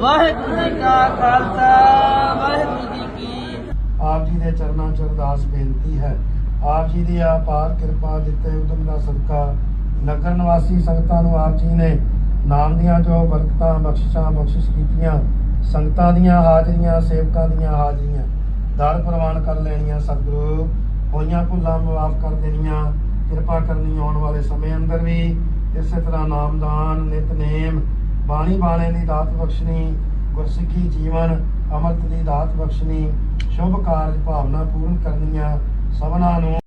ਵਾਹਿਗੁਰੂ ਜੀ ਕਾ ਖਾਲਸਾ, ਵਾਹਿਗੁਰੂ ਜੀ ਕੀ ਆਪ ਜੀ ਦੇ ਚਰਨਾਂ 'ਚ ਅਰਦਾਸ ਬੇਨਤੀ ਹੈ। ਆਪ ਜੀ ਦੀ ਆਪਾਰ ਕਿਰਪਾ ਦਿੱਤੇ ਉਦਮ ਦਾ ਸਦਕਾ ਨਗਰ ਨਿਵਾਸੀ ਸੰਗਤਾਂ ਨੂੰ ਆਪ ਜੀ ਨੇ ਨਾਮ ਦੀਆਂ ਜੋ ਬਰਕਤਾਂ, ਬਖਸ਼ਿਸ਼ਾਂ, ਬਖਸ਼ਿਸ਼ ਕੀਤੀਆਂ, ਸੰਗਤਾਂ ਦੀਆਂ ਹਾਜ਼ਰੀਆਂ, ਸੇਵਕਾਂ ਦੀਆਂ ਹਾਜ਼ਰੀਆਂ ਦਾਲ ਪ੍ਰਵਾਨ ਕਰ ਲੈਣੀਆਂ, ਸਤਿਗੁਰੂ, ਹੋਈਆਂ ਭੁੱਲਾਂ ਮਾਫ ਕਰ ਦੇਣੀਆਂ, ਕਿਰਪਾ ਕਰਨੀ ਆਉਣ ਵਾਲੇ ਸਮੇਂ ਅੰਦਰ ਵੀ ਇਸੇ ਤਰ੍ਹਾਂ ਨਾਮਦਾਨ, ਨਿਤਨੇਮ ਬਾਣੀ ਬਾਣੇ ਦੀ ਦਾਤ ਬਖਸ਼ਣੀ, ਗੁਰਸਿੱਖੀ ਜੀਵਨ, ਅਮਰਤ ਦੀ ਦਾਤ ਬਖਸ਼ਣੀ, ਸ਼ੁਭ ਕਾਰਜ ਭਾਵਨਾ ਪੂਰਨ ਕਰਨੀਆਂ ਸਭਨਾਂ ਨੂੰ